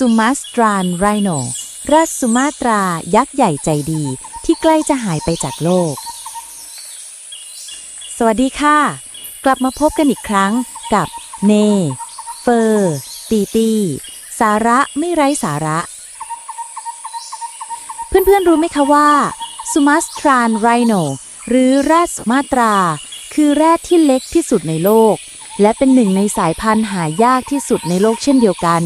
สุมาสตรานไรโนราชสุมาตรายักษ์ใหญ่ใจดีที่ใกล้จะหายไปจากโลก สวัสดีค่ะ กลับมาพบกันอีกครั้งกับเน เฟอร์ ตีตี สาระไม่ไร้สาระ เพื่อนๆรู้ไหมคะว่าสุมาสตรานไรโนหรือราชสุมาตรา คือแรดที่เล็กที่สุดในโลก และเป็นหนึ่งในสายพันธุ์หายากที่สุดในโลกเช่นเดียวกัน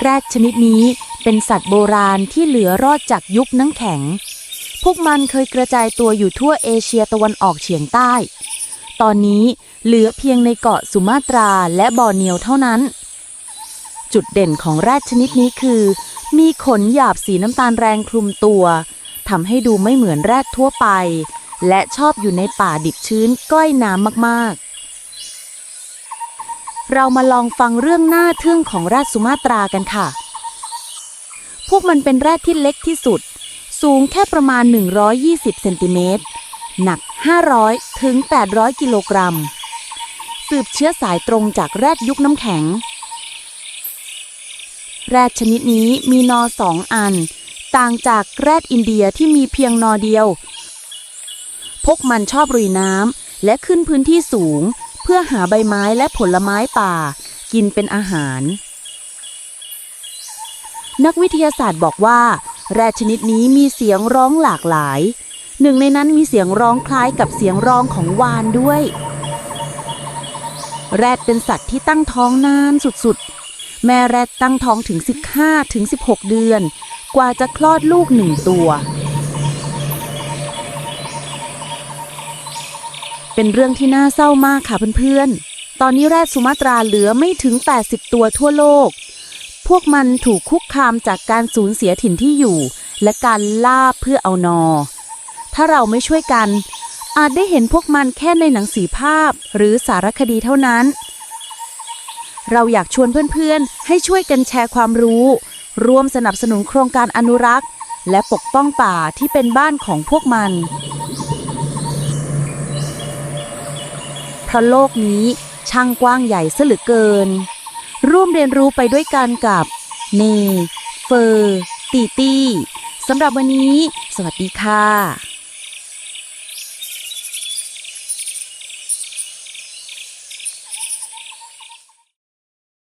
แรดชนิดนี้เป็นสัตว์โบราณที่เหลือรอดจากยุคน้ำแข็ง พวกมันเคยกระจายตัวอยู่ทั่วเอเชียตะวันออกเฉียงใต้ ตอนนี้เหลือเพียงในเกาะสุมาตราและบอร์เนียวเท่านั้น จุดเด่นของแรดชนิดนี้คือ มีขนหยาบสีน้ำตาลแรงคลุมตัวทำให้ดูไม่เหมือนแรดทั่วไป และชอบอยู่ในป่าดิบชื้นใกล้น้ำมากๆ เรามาลองฟังเรื่องหน่าทึ่งของแรดสุมาตรากันค่ะ พวกมันเป็นแรดที่เล็กที่สุด สูงแค่ประมาณ 120 เซนติเมตร หนัก 500 ถึง 800 กิโลกรัม สืบเชื้อสายตรงจากแรดยุคน้ำแข็ง แรดชนิดนี้มีนอสองอัน ต่างจากแรดอินเดียที่มีเพียงนอเดียว พวกมันชอบรุยน้ำและขึ้นพื้นที่สูง เพื่อหาใบไม้และผลไม้ป่า กินเป็นอาหาร นักวิทยาศาสตร์บอกว่าแรดชนิดนี้มีเสียงร้องหลากหลาย หนึ่งในนั้นมีเสียงร้องคล้ายกับเสียงร้องของวานด้วย แรดเป็นสัตว์ที่ตั้งท้องนานสุดๆ แม่แรดตั้งท้องถึง 15ถึง16 เดือน กว่าจะคลอดลูกหนึ่งตัว เป็นเรื่องที่น่าเศร้ามากค่ะเพื่อนๆ ตอนนี้แรดสุมาตราเหลือไม่ถึง 80 ตัวทั่วโลก พวกมันถูกคุกคามจากการสูญเสียถิ่นที่อยู่ และการล่าเพื่อเอานอ ถ้าเราไม่ช่วยกัน อาจได้เห็นพวกมันแค่ในหนังสือภาพหรือสารคดีเท่านั้น เราอยากชวนเพื่อนๆ ให้ช่วยกันแชร์ความรู้ ร่วมสนับสนุนโครงการอนุรักษ์ และปกป้องป่าที่เป็นบ้านของพวกมัน เพราะโลกนี้ช่างกว้างใหญ่ซะเหลือเกิน ร่วมเรียนรู้ไปด้วยกันกับ เน เฟอร์ ตีตี้สำหรับวันนี้ สวัสดีค่ะ